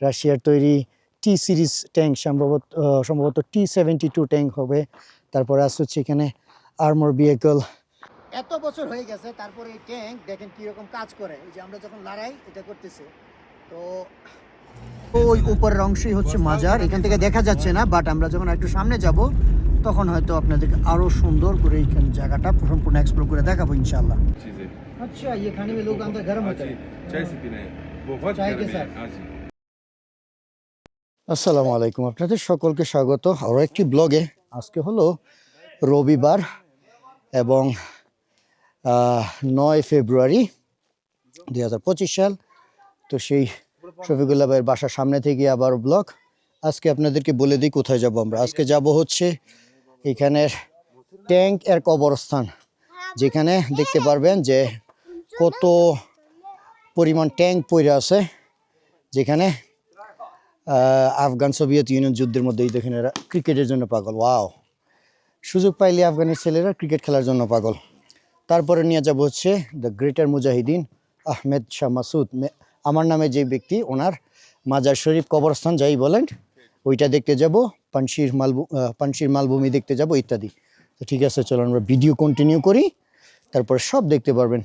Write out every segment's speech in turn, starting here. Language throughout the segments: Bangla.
রাশিয়ার তৈরি টি সিরিজ ট্যাঙ্ক সম্ভবত সম্ভবত টি সেভেন্টি টু ট্যাঙ্ক হবে। তারপর আস হচ্ছে এখানে আর্মোর ভেহিকল এত বছর হয়ে গেছে তারপরে এই ট্যাঙ্ক দেখেন কীরকম কাজ করে। এই যে আমরা যখন লড়াই এটা করতেছে। তো ওই উপরের অংশই হচ্ছে মাজার এখান থেকে দেখা যাচ্ছে না বাট আমরা যখন একটু সামনে যাব তখন হয়তো আপনাদেরকে আরও সুন্দর করে এইখান জায়গাটা সম্পূর্ণ এক্সপ্লোর করে দেখাবো ইনশাল্লাহ আচ্ছা এখানে লোক আন্দর গরম আছে চাই সে পিনে বহুত চাই কে স্যার? আসসালামু আলাইকুম। আপনাদের সকলকে স্বাগত। আরও একটি ব্লগে। আজকে হলো রবিবার এবং নয় ফেব্রুয়ারি দুই হাজার পঁচিশ সাল। তো সেই শফিকুল্লাহ ভাইয়ের বাসার সামনে থেকে আবার ব্লগ। আজকে আপনাদেরকে বলে দিই কোথায় যাব আমরা। আজকে যাব হচ্ছে এখানের ট্যাঙ্ক এর কবরস্থান, যেখানে দেখতে পারবেন যে কত পরিমাণ ট্যাঙ্ক পড়ে আছে, যেখানে আফগান সোভিয়েত ইউনিয়ন যুদ্ধের মধ্যে এই দেখেন এরা ক্রিকেটের জন্য পাগল, ওয়াও। সুযোগ পাইলে আফগানের ছেলেরা ক্রিকেট খেলার জন্য পাগল। তারপরে নিয়ে যাব হচ্ছে দ্য গ্রেটার মুজাহিদিন আহমেদ শাহ মাসুদ। আমার নামে যে ব্যক্তি, ওনার মাজার শরীফ কবরস্থান যাই বলেন, ওইটা দেখতে যাব, পানশির মালভূ পানশির মালভূমি দেখতে যাব, ইত্যাদি। তো ঠিক আছে, চলো আমরা ভিডিও কন্টিনিউ করি, তারপরে সব দেখতে পারবেন।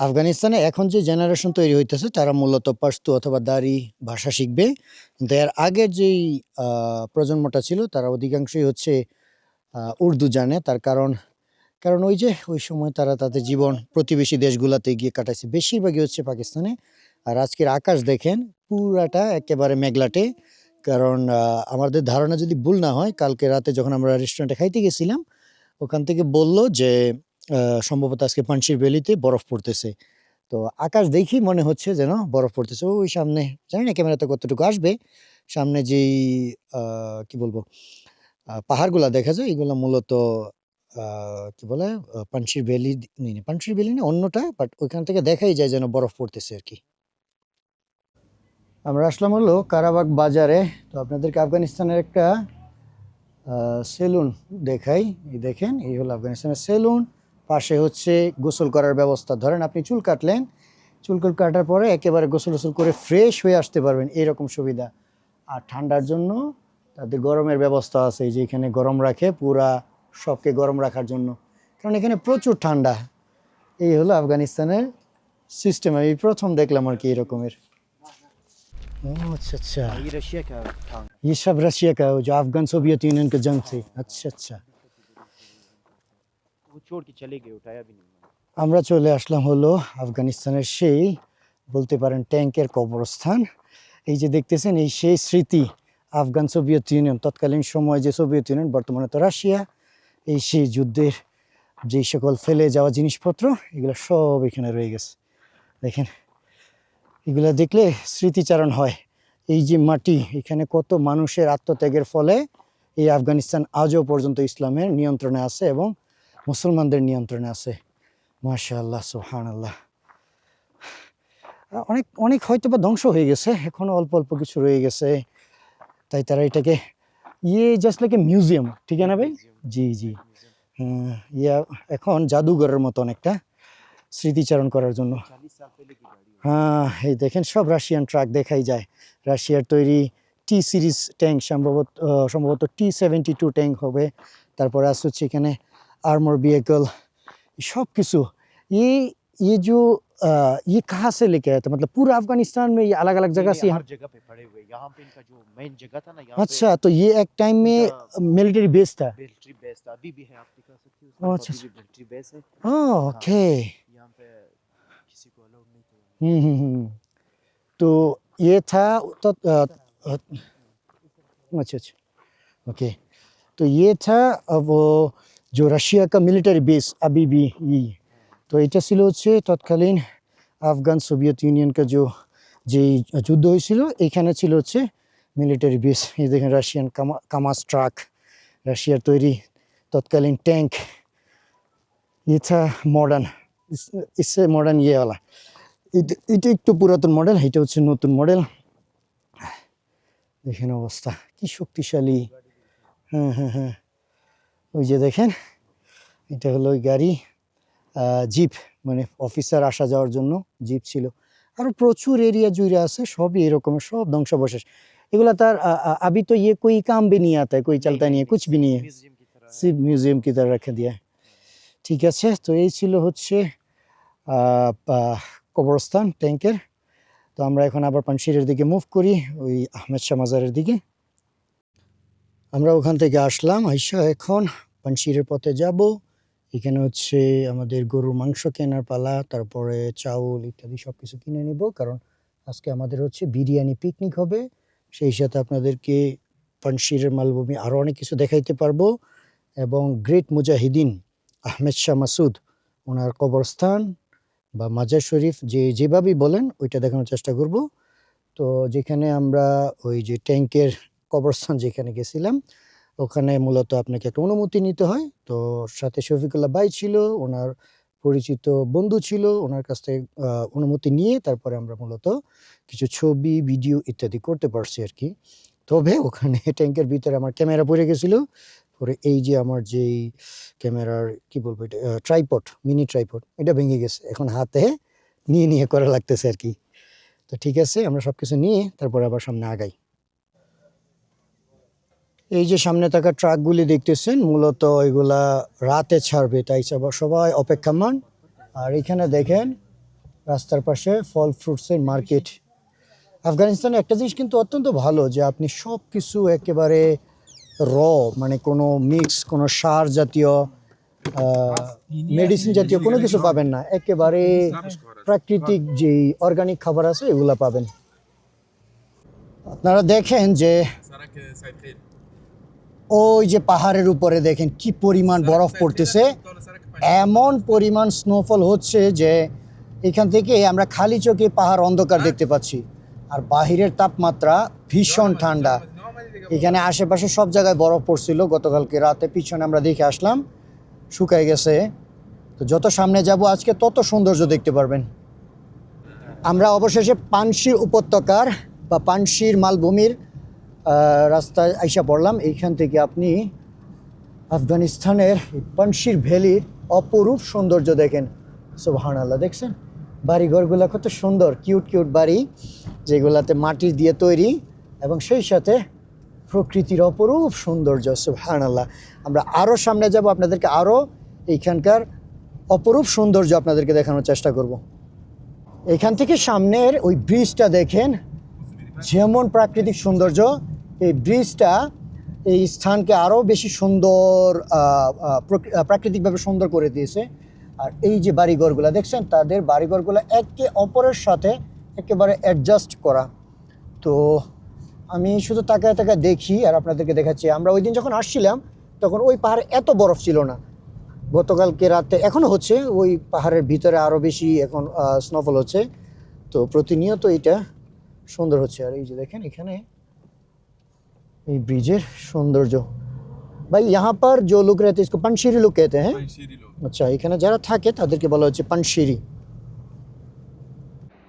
আফগানিস্তানে এখন যে জেনারেশন তৈরি হইতেছে, তারা মূলত পাশতু অথবা দারি ভাষা শিখবে। কিন্তু এর আগের যেই প্রজন্মটা ছিল, তারা অধিকাংশই হচ্ছে উর্দু জানে। তার কারণ কারণ ওই যে, ওই সময় তারা তাদের জীবন প্রতিবেশী দেশগুলোতে গিয়ে কাটাইছে। বেশিরভাগই হচ্ছে পাকিস্তানে। আর আজকের আকাশ দেখেন, পুরাটা একেবারে মেঘলাটে। কারণ আমাদের ধারণা যদি ভুল না হয়, কালকে রাতে যখন আমরা রেস্টুরেন্টে খাইতে গেছিলাম, ওখান থেকে বলল যে সম্ভবত আজকে পানশির ভ্যালিতে বরফ পড়তেছে। তো আকাশ দেখি মনে হচ্ছে যেন বরফ পড়তেছে। ওই সামনে, জানি না ক্যামেরাতে কতটুকু আসবে, সামনে যেই কি বলব পাহাড়গুলা দেখা যায়, এগুলো মূলত কি বলে পানশির ভ্যালি পানশির ভ্যালি না, অন্যটা, বাট ওইখান থেকে দেখাই যায় যেন বরফ পড়তেছে আর কি। আমরা আসলাম হলো কারাবাগ বাজারে। তো আপনাদেরকে আফগানিস্তানের একটা সেলুন দেখাই। এই দেখেন, এই হলো আফগানিস্তানের সেলুন। পাশে হচ্ছে গোসল করার ব্যবস্থা ধরেন আপনি চুল কাটলেন চুল কুল কাটার পরে একেবারে গোসল গোসল করে ফ্রেশ হয়ে আসতে পারবেন এইরকম সুবিধা আর ঠান্ডার জন্য তাদের গরমের ব্যবস্থা আছে এই যে এখানে গরম রাখে পুরা সবকে গরম রাখার জন্য কারণ এখানে প্রচুর ঠান্ডা এই হলো আফগানিস্তানের সিস্টেম আমি প্রথম দেখলাম আর কি এরকমের ও আচ্ছা আচ্ছা ये रशिया का था ये सब रशिया का है, जो अफगान सोवियत यूनियन के जंग से अच्छा अच्छा वो छोड़ के चले गए उठाया भी नहीं उन्होंने। আমরা চলে আসলাম হলো আফগানিস্তানের সেই বলতে পারেন ট্যাঙ্কের কবরস্থান এই যে দেখতেছেন এই সেই স্মৃতি আফগান সোভিয়েত ইউনিয়ন তৎকালীন সময় যে সোভিয়েত ইউনিয়ন বর্তমানে তো রাশিয়া এই সেই যুদ্ধের যেই সকল ফেলে যাওয়া জিনিসপত্র এগুলো সব এখানে রয়ে গেছে দেখেন এগুলো দেখলে স্মৃতিচারণ হয় এই যে মাটি এখানে কত মানুষের আত্মত্যাগের ফলে এই আফগানিস্তান আজও পর্যন্ত ইসলামের নিয়ন্ত্রণে আছে এবং মুসলমানদের নিয়ন্ত্রণে আছে। মাশা আল্লাহ সুহান আল্লাহ অনেক অনেক হয়তো বা ধ্বংস হয়ে গেছে এখনও অল্প অল্প কিছু রয়ে গেছে। তাই তারা এটাকে ইয়ে জাস্ট লাইক এ মিউজিয়াম ঠিক না ভাই? জি জি। হ্যাঁ, ইয়া এখন জাদুঘরের মতো অনেকটা স্মৃতিচারণ করার জন্য। হ্যাঁ এই দেখেন সব রাশিয়ান ট্রাক দেখাই যায়। রাশিয়ার তৈরি টি সিরিজ ট্যাঙ্ক সম্ভবত সম্ভবত টি সেভেন্টি টু ট্যাঙ্ক হবে। তারপরে আসছে এখানে आर्मर व्हीकल सब কিছু ये ये जो अ, ये कहाँ से लेके आया था? मतलब पूरा अफ़गानिस्तान में ये अलग अलग जगह से हर जगह पे पड़े हुए। यहाँ पे इनका जो मेन जगह था ना यहाँ अच्छा तो ये एक टाइम में मिलिट्री बेस था? मिलिट्री बेस था। अभी भी है आप दिखा सकते हो अच्छा, तो अभी भी मिलिट्री बेस है। ओह ओके यहाँ पे किसी को अलाउड नहीं था हम्म हम्म, हम्म तो ये था तो अच्छा अच्छा ओके। तो ये था अब वो जो रशिया का मिलिट्री बेस अभी भी ये তো এটা ছিল হচ্ছে তৎকালীন আফগান সোভিয়েত ইউনিয়নকে যে যেই যুদ্ধ হয়েছিল এখানে ছিল হচ্ছে মিলিটারি বেস এই দেখেন রাশিয়ান কামা কামাস ট্রাক রাশিয়ার তৈরি তৎকালীন ট্যাঙ্ক এটা মডার্ন ইসে মডার্ন ইয়েওয়ালা এটা এটা একটু পুরাতন মডেল এটা হচ্ছে নতুন মডেল দেখেন অবস্থা কি শক্তিশালী হ্যাঁ হ্যাঁ হ্যাঁ ওই যে দেখেন এটা হলো ওই গাড়ি আহ, জিপ মানে অফিসার আসা যাওয়ার জন্য জিপ ছিল আরও প্রচুর এরিয়া জুড়ে আছে সবই এরকম সব ধ্বংসাবশেষ এগুলা তার আ, আ, अभी तो ये कोई काम भी नहीं आता है कोई चलता नहीं है कुछ भी नहीं है म्यूजियम की तरह है। সিপ মিউজিয়াম কি তারা রেখে দিয়ে ঠিক আছে তো এই ছিল হচ্ছে আহ, আহ, কবরস্থান ট্যাঙ্কের তো আমরা এখন আবার পানশিরের দিকে মুভ করি ওই আহমেদ শাহ মাজারের দিকে আমরা ওখান থেকে আসলাম, আইসা এখন পানশিরের পথে যাব। এখানে হচ্ছে আমাদের গরুর মাংস কেনার পালা, তারপরে চাউল ইত্যাদি সব কিছু কিনে নিব, কারণ আজকে আমাদের হচ্ছে বিরিয়ানি পিকনিক হবে। সেই সাথে আপনাদেরকে পানশিরের মালভূমি আরও অনেক কিছু দেখাইতে পারব। এবং গ্রেট মুজাহিদিন আহমেদ শাহ মাসুদ, ওনার কবরস্থান বা মাজার শরীফ, যে যেভাবেই বলেন, ওইটা দেখানোর চেষ্টা করব। তো যেখানে আমরা ওই যে ট্যাঙ্কের কবরস্থান যেখানে গেছিলাম, ওখানে মূলত আপনাকে একটা অনুমতি নিতে হয়। তো সাথে শফিকুল্লাহ ভাই ছিল, ওনার পরিচিত বন্ধু ছিল, ওনার কাছ থেকে অনুমতি নিয়ে তারপরে আমরা মূলত কিছু ছবি, ভিডিও ইত্যাদি করতে পারছি আর কি। তবে ওখানে ট্যাঙ্কের ভিতরে আমার ক্যামেরা পড়ে গেছিল। পরে এই যে আমার যেই ক্যামেরার, কি বলব এটা ট্রাইপড, মিনি ট্রাইপড, এটা ভেঙে গেছে। এখন হাতে নিয়ে নিয়ে করা লাগতেছে আর কি। তো ঠিক আছে, আমরা সব কিছু নিয়ে তারপর আবার সামনে আগাই। এই যে সামনে থাকা ট্রাকগুলি দেখতেছেন, মূলত এগুলা রাতে ছাড়বে, তাই সবাই অপেক্ষামান। আর এখানে দেখেন, রাস্তার পাশে ফল ফ্রুটসের মার্কেট। আফগানিস্তানে একটা জিনিস কিন্তু অত্যন্ত ভালো যে আপনি সব কিছু একেবারে র মানে কোনো মিক্স, কোনো সার জাতীয় মেডিসিন জাতীয় কোনো কিছু পাবেন না। একেবারে প্রাকৃতিক যেই অর্গানিক খাবার আছে, এগুলা পাবেন। আপনারা দেখেন যে ওই যে পাহাড়ের উপরে দেখেন কি পরিমাণ বরফ পড়তেছে। এমন পরিমাণ স্নোফল হচ্ছে যে এখান থেকে আমরা খালি চোখে পাহাড় অন্ধকার দেখতে পাচ্ছি। আর বাহিরের তাপমাত্রা ভীষণ ঠান্ডা। এখানে আশেপাশে সব জায়গায় বরফ পড়ছিল। গতকালকে রাতে পিছনে আমরা দেখে আসলাম, শুকায় গেছে। তো যত সামনে যাব আজকে তত সৌন্দর্য দেখতে পারবেন। আমরা অবশেষে পানশির উপত্যকার বা পানশির মালভূমির রাস্তায় আইসা পড়লাম। এইখান থেকে আপনি আফগানিস্তানের পানশির ভ্যালির অপরূপ সৌন্দর্য দেখেন। সুবহান আল্লাহ দেখছেন? বাড়িঘরগুলো কত সুন্দর, কিউট কিউট বাড়ি, যেগুলাতে মাটি দিয়ে তৈরি এবং সেই সাথে প্রকৃতির অপরূপ সৌন্দর্য সুবহান আল্লাহ আমরা আরও সামনে যাব, আপনাদেরকে আরও এইখানকার অপরূপ সৌন্দর্য আপনাদেরকে দেখানোর চেষ্টা করব। এখান থেকে সামনের ওই ব্রিজটা দেখেন, যেমন প্রাকৃতিক সৌন্দর্য এই ব্রিজটা এই স্থানকে আরও বেশি সুন্দর প্রাকৃতিকভাবে সুন্দর করে দিয়েছে। আর এই যে বাড়িঘরগুলো, দেখছেন? তাদের বাড়িঘরগুলো একে অপরের সাথে একেবারে অ্যাডজাস্ট করা। তো আমি শুধু তাকায় তাকায় দেখি আর আপনাদেরকে দেখাচ্ছি। আমরা ওই দিন যখন আসছিলাম, তখন ওই পাহাড়ে এত বরফ ছিল না। গতকালকে রাতে এখনও হচ্ছে, ওই পাহাড়ের ভিতরে আরও বেশি এখন স্নোফল হচ্ছে। তো প্রতিনিয়ত এটা সুন্দর হচ্ছে। আর এই যে দেখেন, এখানে এই ব্রিজের সৌন্দর্য। ভাই यहाँ पर जो लोग रहते हैं इसको पनशीरी लोग कहते আচ্ছা এখানে যারা থাকে তাদেরকে বলা হচ্ছে পানশিরি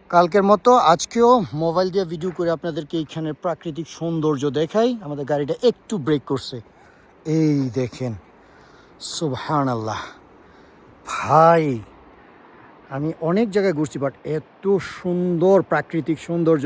কালকের মতো আজকেও মোবাইল দিয়ে ভিডিও করে আপনাদেরকে এইখানে প্রাকৃতিক সৌন্দর্য দেখাই। আমাদের গাড়িটা একটু ব্রেক করছে। এই দেখেন সুবহান আল্লাহ ভাই আমি অনেক জায়গায় ঘুরছি বাট এত সুন্দর প্রাকৃতিক সৌন্দর্য।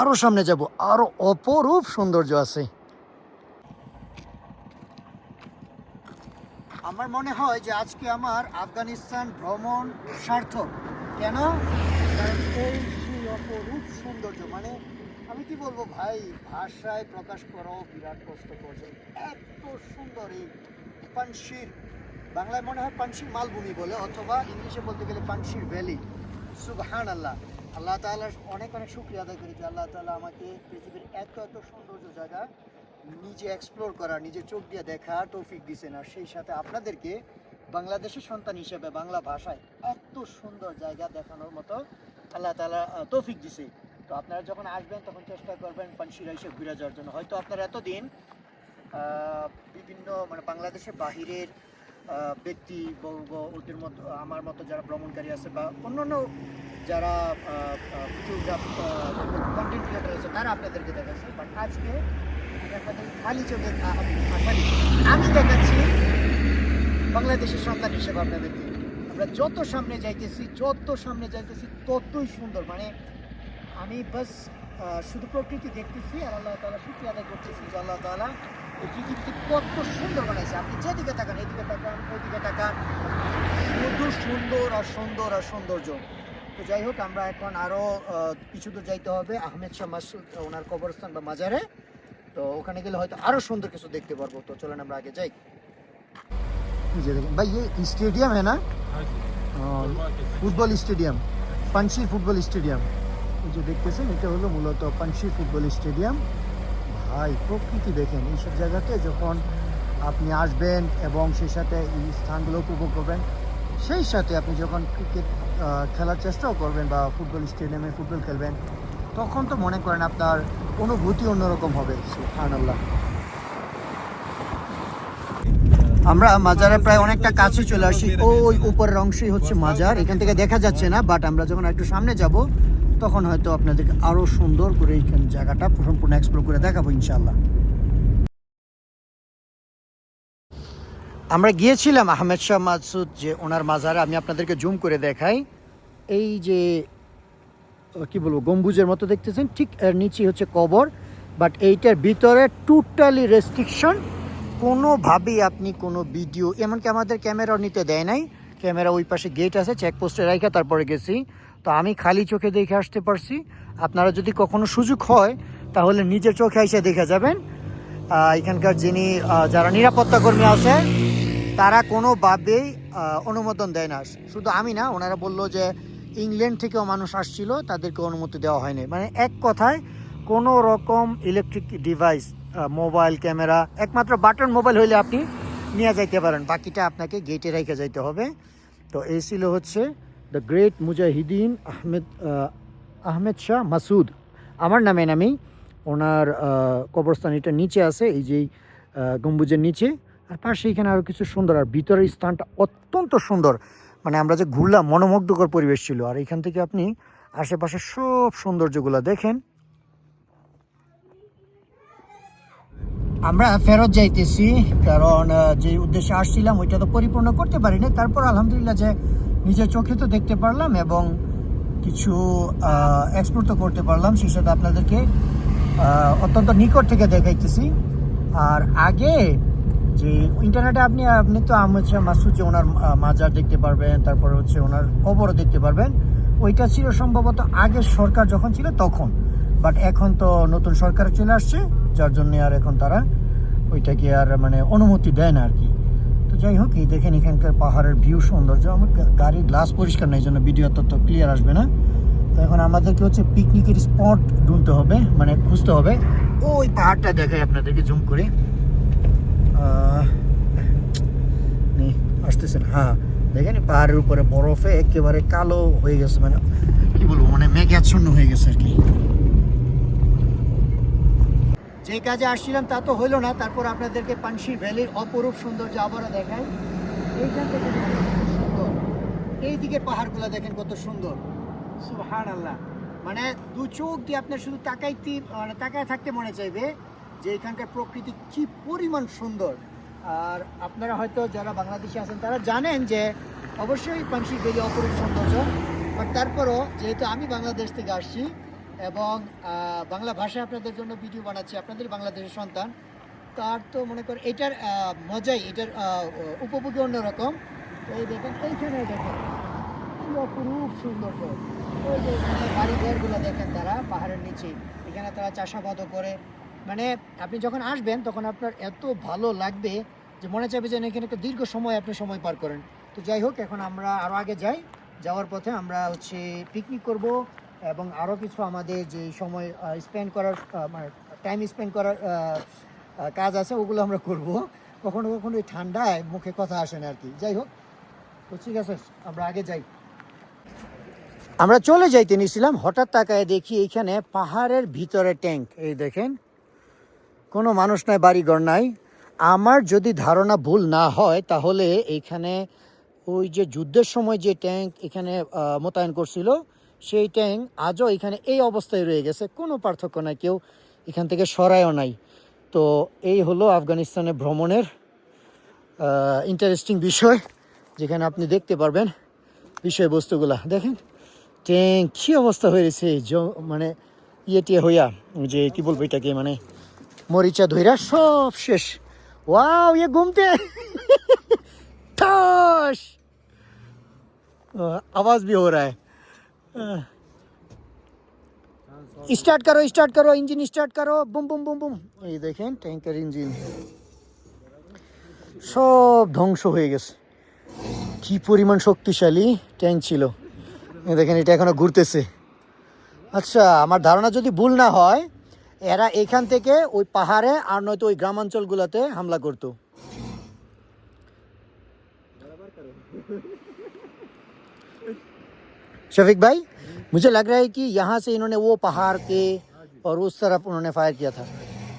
আরও সামনে যাব আরও অপরূপ সৌন্দর্য আছে। আমার মনে হয় যে আজকে আমার আফগানিস্তান ভ্রমণ সার্থক। কেন? এই অপরূপ সৌন্দর্য মানে আমি কি বলব ভাই, ভাষায় প্রকাশ করাও বিরাট কষ্ট করছে। এত সুন্দর এই পানশির, বাংলায় মনে হয় পানশির মালভূমি বলে, অথবা ইংলিশে বলতে গেলে পানশির ভ্যালি। সুবহান আল্লাহ আল্লাহ তাআলার অনেক অনেক শুক্রিয়া আদায় করি যে আল্লাহ তালা আমাকে পৃথিবীর এত এত সৌন্দর্য জায়গা নিজে এক্সপ্লোর করা নিজের চোখ দিয়ে দেখা তৌফিক দিছেন। আর সেই সাথে আপনাদেরকে বাংলাদেশের সন্তান হিসেবে বাংলা ভাষায় এত সুন্দর জায়গা দেখানোর মতো আল্লাহ তালা তৌফিক দিছে। তো আপনারা যখন আসবেন, তখন চেষ্টা করবেন পানশিরা এসে ঘুরে যাওয়ার জন্য। হয়তো আপনারা এতদিন বিভিন্ন মানে বাংলাদেশের বাহিরের ব্যক্তি বর্গ ওদের মতো আমার মতো যারা ভ্রমণকারী আছে বা অন্যান্য যারা কন্টেন্ট ক্রিয়েটার আছে, তারা আপনাদেরকে দেখাচ্ছে। বাট আজকে খালি চোখে আমি দেখাচ্ছি বাংলাদেশের সন্তান হিসেবে আপনাদেরকে। আমরা যত সামনে যাইতেছি, যত সামনে যাইতেছি, ততই সুন্দর। মানে আমি বাস শুধু প্রকৃতি দেখতেছি আর আল্লাহ তালা শুক্রিয়া আদায় করতেছি যে আল্লাহ তালা এই পৃথিবীতে কত সুন্দর বানাইছে। আপনি যেদিকে তাকান, এদিকে তাকান, ওইদিকে তাকান। শুধু সুন্দর আর সুন্দর আর সৌন্দর্য তো যাই হোক আমরা এখন আরও কিছু দূর যাইতে হবে আহমেদ শাহ মাসুদ আহ, ওনার কবরস্থান বা মাজারে তো ওখানে গেলে হয়তো আরও সুন্দর কিছু দেখতে পারবো তো চলেন আমরা আগে যাই এই যে দেখেন ভাই ये स्टेडियम है ना ফুটবল স্টেডিয়াম পানশির ফুটবল স্টেডিয়াম এই যে দেখতেছেন এটা হলো মূলত পানশির ফুটবল স্টেডিয়াম ভাই প্রকৃতি দেখেন এইসব জায়গাতে যখন আপনি আসবেন এবং সেই সাথে এই স্থানগুলো উপভোগ করবেন সেই সাথে আপনি যখন ক্রিকেট খেলার চেষ্টাও করবেন বা ফুটবল স্টেডিয়ামে ফুটবল খেলবেন, তখন তো মনে করেন আপনার অনুভূতি অন্যরকম হবে। সুবহানাল্লাহ। আমরা মাজারের প্রায় অনেকটা কাছে চলে আসি। ওই উপরের অংশই হচ্ছে মাজার। এখান থেকে দেখা যাচ্ছে না বাট আমরা যখন একটু সামনে যাব, তখন হয়তো আপনাদেরকে আরও সুন্দর করে এইখানে জায়গাটা সম্পূর্ণ এক্সপ্লোর করে দেখাবো ইনশাল্লাহ আমরা গিয়েছিলাম আহমেদ শাহ মাসুদ যে ওনার মাজারে, আমি আপনাদেরকে জুম করে দেখাই। এই যে কি বলব, গম্বুজের মতো দেখতেছেন, ঠিক এর নিচে হচ্ছে কবর বাট এইটার ভিতরে টোটালি রেস্ট্রিকশন কোনোভাবেই আপনি কোনো ভিডিও এমনকি আমাদের ক্যামেরাও নিতে দেয় নাই। ক্যামেরা ওই পাশে গেট আছে চেকপোস্টে রাখা তারপরে গেছি। তো আমি খালি চোখে দেখে আসতে পারছি। আপনারা যদি কখনো সুযোগ হয়, তাহলে নিজের চোখে এসে দেখে যাবেন। এখানকার যিনি যারা নিরাপত্তা কর্মী আছে তারা কোনোভাবেই অনুমোদন দেয় না। শুধু আমি না, ওনারা বলল যে ইংল্যান্ড থেকেও মানুষ আসছিল, তাদেরকে অনুমতি দেওয়া হয়নি। মানে এক কথায়, কোনো রকম ইলেকট্রিক ডিভাইস মোবাইল ক্যামেরা একমাত্র বাটন মোবাইল হইলে আপনি নিয়ে যাইতে পারেন। বাকিটা আপনাকে গেটে রেখে যাইতে হবে। তো এই ছিল হচ্ছে দ্য গ্রেট মুজাহিদিন আহমেদ আহমেদ শাহ মাসুদ। আমার নামে নামেই ওনার কবরস্থান এটা নিচে আছে, এই যে গম্বুজের নিচে। আর পাশে এখানে আরও কিছু সুন্দর, আর ভিতরের স্থানটা অত্যন্ত সুন্দর। মানে আমরা যে ঘুরলাম, মনোমুগ্ধকর পরিবেশ ছিল। আর এখান থেকে আপনি আশেপাশে সব সৌন্দর্যগুলো দেখেন। আমরা ফেরত যাইতেছি, কারণ যে উদ্দেশ্যে আসছিলাম ওইটা তো পরিপূর্ণ করতে পারিনি। তারপর আলহামদুলিল্লাহ যে নিজের চোখে তো দেখতে পারলাম এবং কিছু এক্সপ্লোর তো করতে পারলাম। সেই সাথে আপনাদেরকে অত্যন্ত নিকট থেকে দেখাইতেছি। আর আগে যে ইন্টারনেটে আপনি আপনি তো মাসুদ যে ওনার মাজার দেখতে পারবেন, তারপরে হচ্ছে ওনার কবরও দেখতে পারবেন। ওইটা ছিল সম্ভবত আগের সরকার যখন ছিল তখন। বাট এখন তো নতুন সরকার চলে আসছে, যার জন্য আর এখন তারা ওইটাকে আর মানে অনুমতি দেয় না আর কি তো যাই হোক, এই দেখেন এখানকার পাহাড়ের ভিউ সৌন্দর্য। আমার গাড়ির গ্লাস পরিষ্কার নেই জন্য ভিডিও তত ক্লিয়ার আসবে না। তো এখন আমাদেরকে হচ্ছে পিকনিকের স্পট ঢুনতে হবে মানে খুঁজতে হবে। ওই পাহাড়টা দেখাই আপনাদেরকে জুম করে। আসতেছে না হ্যাঁ দেখেন পাহাড়ের উপরে বরফে একেবারে কালো হয়ে গেছে মানে কি বলব মানে মেঘাচ্ছন্ন হয়ে গেছে আর কি। যে কাজে আসছিলাম তা তো হইল না, তারপর আপনাদেরকে পানশি ভ্যালির অপরূপ সৌন্দর্য আবারও দেখাই। এইখান থেকে সুন্দর। এই দিকের পাহাড়গুলো দেখেন কত সুন্দর। সুহান আল্লাহ মানে দু চোখ দিয়ে আপনার শুধু তাকাইতে মানে তাকায় থাকতে মনে চাইবে। যে এখানকার প্রকৃতি কি পরিমাণ সুন্দর। আর আপনারা হয়তো যারা বাংলাদেশে আছেন, তারা জানেন যে অবশ্যই পানশি ভ্যালি অপরূপ সৌন্দর্য। বাট তারপরও যেহেতু আমি বাংলাদেশ থেকে আসছি এবং বাংলা ভাষায় আপনাদের জন্য ভিডিও বানাচ্ছি, আপনাদের বাংলাদেশের সন্তান, তার তো মনে করেন এটার মজাই, এটার উপভোগী অন্যরকম। এই দেখেন, এইখানে দেখেন অপরূপ সৌন্দর্য। ওই যে বাড়ি ঘরগুলো দেখেন তারা, পাহাড়ের নিচে। এখানে তারা চাষাবাদও করে মানে আপনি যখন আসবেন তখন আপনার এত ভালো লাগবে যে মনে চাইবে যে না, এখানে একটা দীর্ঘ সময় আপনি সময় পার করেন। তো যাই হোক এখন আমরা আরও আগে যাই। যাওয়ার পথে আমরা হচ্ছে পিকনিক করব এবং আরও কিছু আমাদের যে সময় স্পেন্ড করার মানে টাইম স্পেন্ড করার কাজ আছে ওগুলো আমরা করব। কখনো কখনো এই ঠান্ডায় মুখে কথা আসে না আর কি যাই হোক তো ঠিক আছে আমরা আগে যাই। আমরা চলে যাইতে নিছিলাম হঠাৎ তাকায় দেখি এইখানে পাহাড়ের ভিতরে ট্যাঙ্ক। এই দেখেন কোনো মানুষ নাই, বাড়িঘর নাই। আমার যদি ধারণা ভুল না হয়, তাহলে এইখানে ওই যে যুদ্ধের সময় যে ট্যাঙ্ক এখানে মোতায়েন করছিল, সেই ট্যাঙ্ক আজও এখানে এই অবস্থায় রয়ে গেছে। কোনো পার্থক্য নাই, কেউ এখান থেকে সরায়ও নাই। তো এই হলো আফগানিস্তানে ভ্রমণের ইন্টারেস্টিং বিষয়, যেখানে আপনি দেখতে পারবেন বিষয়বস্তুগুলা। দেখেন, ট্যাঙ্ক কী অবস্থা হয়েছে মানে ইয়ে টিয়ে হইয়া, যে কি বলব এটাকে মানে মরিচা ধইরা সব শেষ ওয়াও ইয়ে ঘুমতে ঠাস आवाज भी हो रहा है স্টার্ট করো স্টার্ট করো ইঞ্জিন স্টার্ট করো বুম বুম বুম বুম এই দেখেন ট্যাঙ্কের ইঞ্জিন সব ধ্বংস হয়ে গেছে কি পরিমাণ শক্তিশালী ট্যাঙ্ক ছিল এই দেখেন এটা এখনো ঘুরতেছে আচ্ছা আমার ধারণা যদি ভুল না হয় এরা এখান থেকে ওই পাহাড়ে আর নয়তো ওই গ্রামাঞ্চলগুলোতে হামলা করতো शफीक भाई मुझे लग रहा है कि यहाँ से इन्होंने वो पहाड़ के और उस तरफ उन्होंने फायर किया था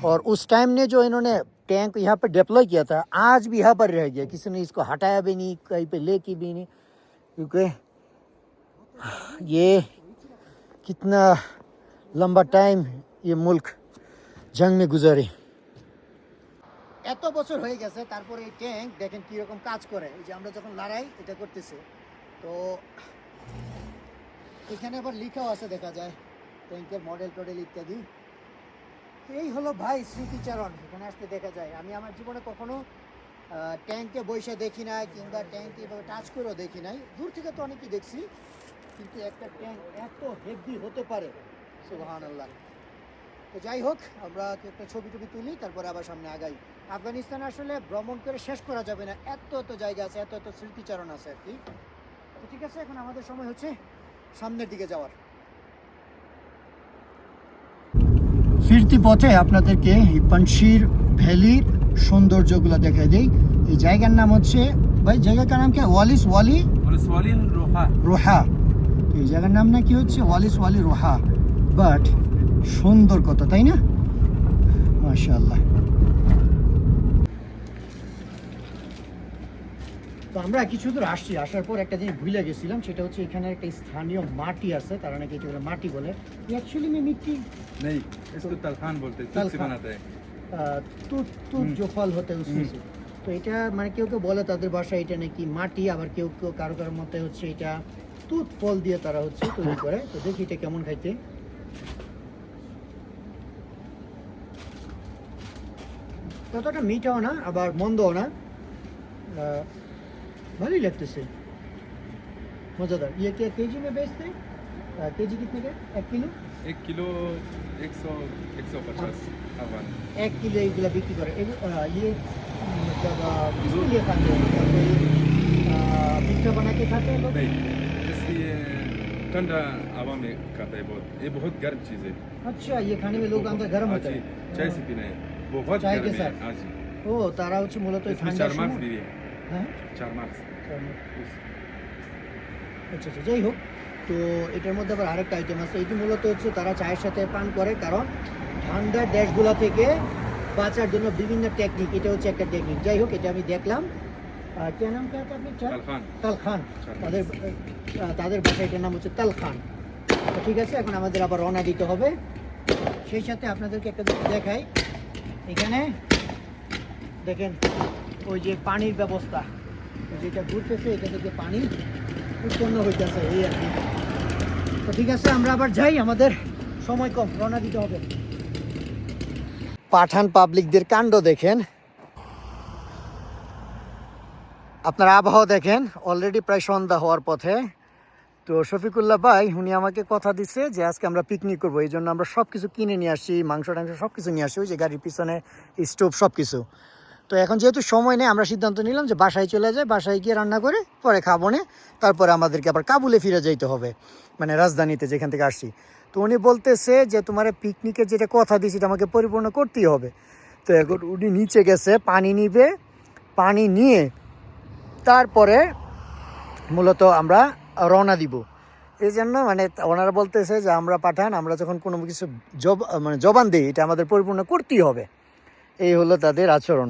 और उस टाइम ने जो इन्होंने टैंक यहाँ पर डिप्लॉय किया था आज भी यहाँ पर रह गया किसी ने इसको हटाया भी नहीं कहीं पे लेके भी नहीं क्योंकि ये कितना लंबा टाइम ये मुल्क जंग में गुजारे এত বছর হয়ে গেছে তারপরে এই ট্যাঙ্ক দেখেন কিরকম কাজ করে এই যে আমরা যখন লড়াই এটা করতেছে তো এখানে আবার লেখাও আছে দেখা যায় ট্যাঙ্কের মডেল টডেল ইত্যাদি তো এই হলো ভাই স্মৃতিচারণ এখানে আসতে দেখা যায় আমি আমার জীবনে কখনো আহ, ট্যাঙ্কে বসে দেখি নাই কিংবা ট্যাঙ্কে এভাবে টাচ করেও দেখি নাই দূর থেকে তো অনেকই দেখছি কিন্তু একটা ট্যাঙ্ক এত হেভি হতে পারে সুবাহান আল্লাহ তো যাই হোক আমরা একটা ছবি টবি তুলি তারপরে আবার সামনে আগাই। আফগানিস্তান আসলে ভ্রমণ করে শেষ করা যাবে না। এত এত জায়গা আছে এত এত স্মৃতিচারণ আছে আর কি। তো ঠিক আছে এখন আমাদের সময় হচ্ছে সামনের দিকে যাওয়ার। ফিরতি পথে আপনাদেরকে হিপানশির ভ্যালির সৌন্দর্যগুলো দেখা দিই। এই জায়গার নাম হচ্ছে ভাই জায়গাটার নাম কি? ওয়ালিস ওয়ালি? রোহা। রোহা। এই জায়গার নাম না কি হচ্ছে ওয়ালিস ওয়ালি রোহা। বাট সুন্দর কথা তাই না? মাশাল্লাহ তো আমরা কিছু দূর আসছি আসার পর একটা জিনিস ভুলে গেছিলাম সেটা হচ্ছে এখানে একটা স্থানীয় মাটি আছে তারা নাকি এটা মাটি বলে। অ্যাকচুয়ালি মে মিট্টি নেই তুত তুত হতে উসুসু তো এটা মানে কেউ কেউ বলে তাদের বাসায় এটা নাকি মাটি আবার কেউ কেউ কারও কারও মতে হচ্ছে এটা তুত ফল দিয়ে তারা হচ্ছে তৈরি করে। তো দেখি এটা কেমন খাইতে। ততটা মিঠাও না আবার মন্দও না আহ, ভালোই লাগতেছে মজাদার ये क्या केजी में बेचते हैं अ, केजी कितने का एक किलो एक किलो एक सौ एक सौ पचास अफगान এক কিলো এইগুলো বিক্রি করে এগু- আহ, ইয়ে मतलब আহ, किसके लिए खाते हैं मतलब कोई আহ, मीठा बना के खाते हैं लोग नहीं इसलिए ठंडा हवा में खाता है बहुत ये बहुत गर्म चीज़ है अच्छा ये खाने में लोग अंदर गर्म हाँ होता जी, है चाय से पीना है बहुत चाय के गर्म है साथ? हाँ जी ও তারা হচ্ছে মূলত ওই इसमें ঠান্ডার चार मार्क्स সময় भी है হ্যাঁ चार मार्क्स আচ্ছা আচ্ছা যাই হোক তো এটার মধ্যে আবার আরেকটা আইটেম আছে এটি মূলত হচ্ছে তারা চায়ের সাথে পান করে কারণ ঠান্ডার দেশগুলো থেকে বাঁচার জন্য বিভিন্ন টেকনিক এটা হচ্ছে একটা টেকনিক যাই হোক এটা আমি দেখলাম আহ, কে নাম কে আপনি तलखान তাল খান আচ্ছা। তাদের আহ, তাদের ভাষায় এটার নাম হচ্ছে তাল খান তো ঠিক আছে এখন আমাদের আবার রওনা দিতে হবে সেই সাথে আপনাদেরকে একটা জিনিস দেখাই এখানে দেখেন ওই যে পানির ব্যবস্থা যেটা ঘুরতেছে, এটা থেকে পানি উৎপন্ন হইতেছে, এই আর কি। তো ঠিক আছে, আমরা আবার যাই, আমাদের সময় কম, রওনা দিতে হবে। পাঠান পাবলিকদের কাণ্ড দেখেন। আপনার আবহাওয়া দেখেন, অলরেডি প্রায় সন্ধ্যা হওয়ার পথে। তো শফিকুল্লাহ ভাই, উনি আমাকে কথা দিচ্ছে যে আজকে আমরা পিকনিক করব। এই জন্য আমরা সব কিছু কিনে নিয়ে আসি, মাংস টাংস সব কিছু নিয়ে আসি, ওই যে গাড়ির পিছনে স্টোভ সব কিছু তো এখন যেহেতু সময় নেই, আমরা সিদ্ধান্ত নিলাম যে বাসায় চলে যায় বাসায় গিয়ে রান্না করে পরে খাব নে, তারপরে আমাদেরকে আবার কাবুলে ফিরে যাইতে হবে মানে রাজধানীতে যেখান থেকে আসছি। তো উনি বলতেছে যে তোমার পিকনিকের যেটা কথা দিয়েছি এটা আমাকে পরিপূর্ণ করতেই হবে। তো এখন উনি নিচে গেছে, পানি নিবে, পানি নিয়ে তারপরে মূলত আমরা রওনা দিব। এই জন্য মানে ওনারা বলতেছে যে আমরা পাঠান, আমরা যখন কোনো কিছু জব মানে জবান দিই, এটা আমাদের পরিপূর্ণ করতেই হবে। এই হলো তাদের আচরণ।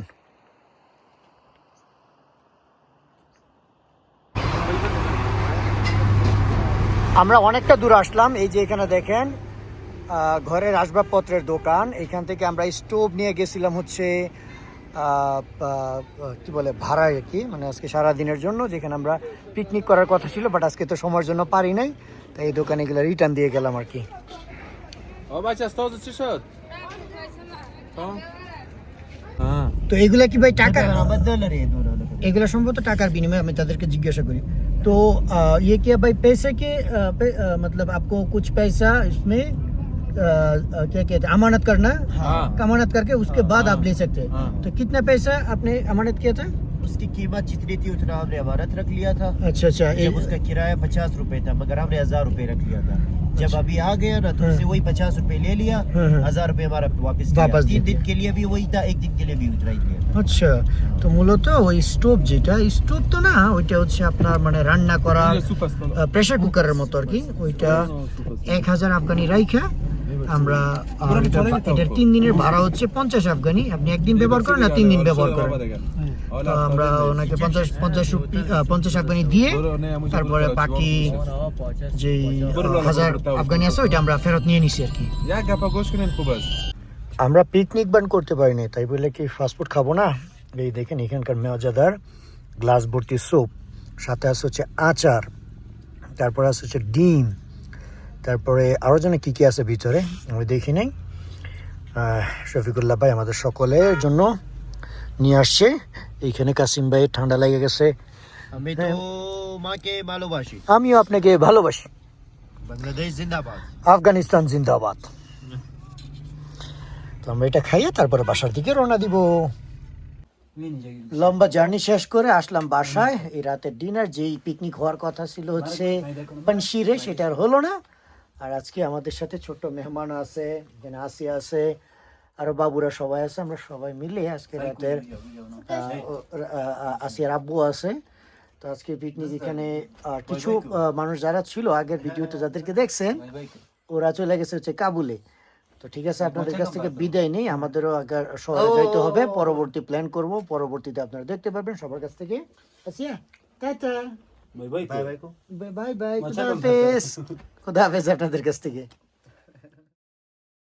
আমরা অনেকটা দূর আসলাম, এই যে এখানে দেখেন ঘরের আসবাবপত্রের দোকান। এখান থেকে আমরা স্টোভ নিয়ে গেছিলাম হচ্ছে কি বলে ভাড়া আর কি মানে আজকে সারা দিনের জন্য যেখানে আমরা পিকনিক করার কথা ছিল বাট আজকে তো সময়ের জন্য পারি নাই তাই এই দোকানে এগুলো রিটার্ন দিয়ে গেলাম আর কি How much is thousand t-shirt? हाँ তো এগুলা কি ভাই টাকা এগুলো সম্ভবত টাকার বিনিময়ে আমি তাদেরকে জিজ্ঞাসা করি तो अ, ये क्या भाई पैसे के अ, पे, अ, मतलब आपको कुछ पैसा इसमें अ, अ, क्या कहते हैं अमानत करना हाँ अमानत करके उसके बाद हाँ, आप ले सकते हैं हाँ। तो कितना पैसा आपने अमानत किया था उसकी कीमत जितनी थी उतना हमने अमानत रख लिया था अच्छा अच्छा जब उसका किराया पचास रुपए था मगर हमने हजार रुपए रख लिया था जब अभी आ गया ना तो हाँ। उससे वही पचास रुपए ले लिया हाँ, हाँ। हजार रुपए हमारा वापस लिया। वापस दे तीन दिन दिया। के लिए भी वही था एक दिन के लिए भी उतना ही लिया था আচ্ছা তো মূলত ওই স্টোভ যেটা স্টোভ তো না ওইটা হচ্ছে আপনার মানে রান্না করা ये super stall প্রেসার কুকারের মতো আর কি ওইটা এক হাজার আফগানি রাইখা আমরা এটার তিন দিনের ভাড়া হচ্ছে পঞ্চাশ আফগানি। আপনি একদিন ব্যবহার করেন না তিন দিন ব্যবহার করেন। হ্যাঁ। আমরা ওনাকে পঞ্চাশ পঞ্চাশ পঞ্চাশ আফগানি দিয়ে তারপরে বাকি যে হাজার আফগানি আছে ওইটা আমরা ফেরত নিয়ে নিছি আর কি। আমরা পিকনিক বান করতে পারিনি তাই বলে কি ফাস্টফুড খাব না? এই দেখেন এখানকার মজাদার গ্লাস ভর্তি স্যুপ সাথে আছে হচ্ছে আচার তারপর আছে হচ্ছে ডিম। তারপরে আরও যেন কী কী আছে ভিতরে? আমি দেখি নাই। শফিকুল্লাহ ভাই আমাদের সকলের জন্য নিয়ে আসছে। এইখানে কাসিম ভাই ঠান্ডা লেগে গেছে। আমি হ্যাঁ। মাকে ভালোবাসি। আমিও আপনাকে ভালোবাসি। বাংলাদেশ জিন্দাবাদ। আফগানিস্তান জিন্দাবাদ। তো আমরা এটা খাইয়ে তারপরে বাসার দিকে রওনা দিব। লম্বা জার্নি শেষ করে আসলাম বাসায়। এই রাতের ডিনার যেই পিকনিক হওয়ার কথা ছিল হচ্ছে বানশিরে সেটা আর হলো না। আর আজকে আমাদের সাথে ছোট মেহমান আছে এখানে আসি আছে আরও বাবুরা সবাই আছে আমরা সবাই মিলে আজকে রাতের আসিয়ার আব্বু আছে। তো আজকে পিকনিক এখানে কিছু মানুষ যারা ছিল আগের ভিডিওতে যাদেরকে দেখছেন ওরা চলে গেছে হচ্ছে কাবুলে। তো ঠিক আছে আপনাদের কাছ থেকে বিদায় নেই আমাদেরও আগার সবাই যাইতে হবে পরবর্তী প্ল্যান করব পরবর্তীতে আপনারা দেখতে পারবেন সবার কাছ থেকে। আসিয়া tata. Bye bye bye bye bye bye খুদা হাফেজ আপনাদের কাছ থেকে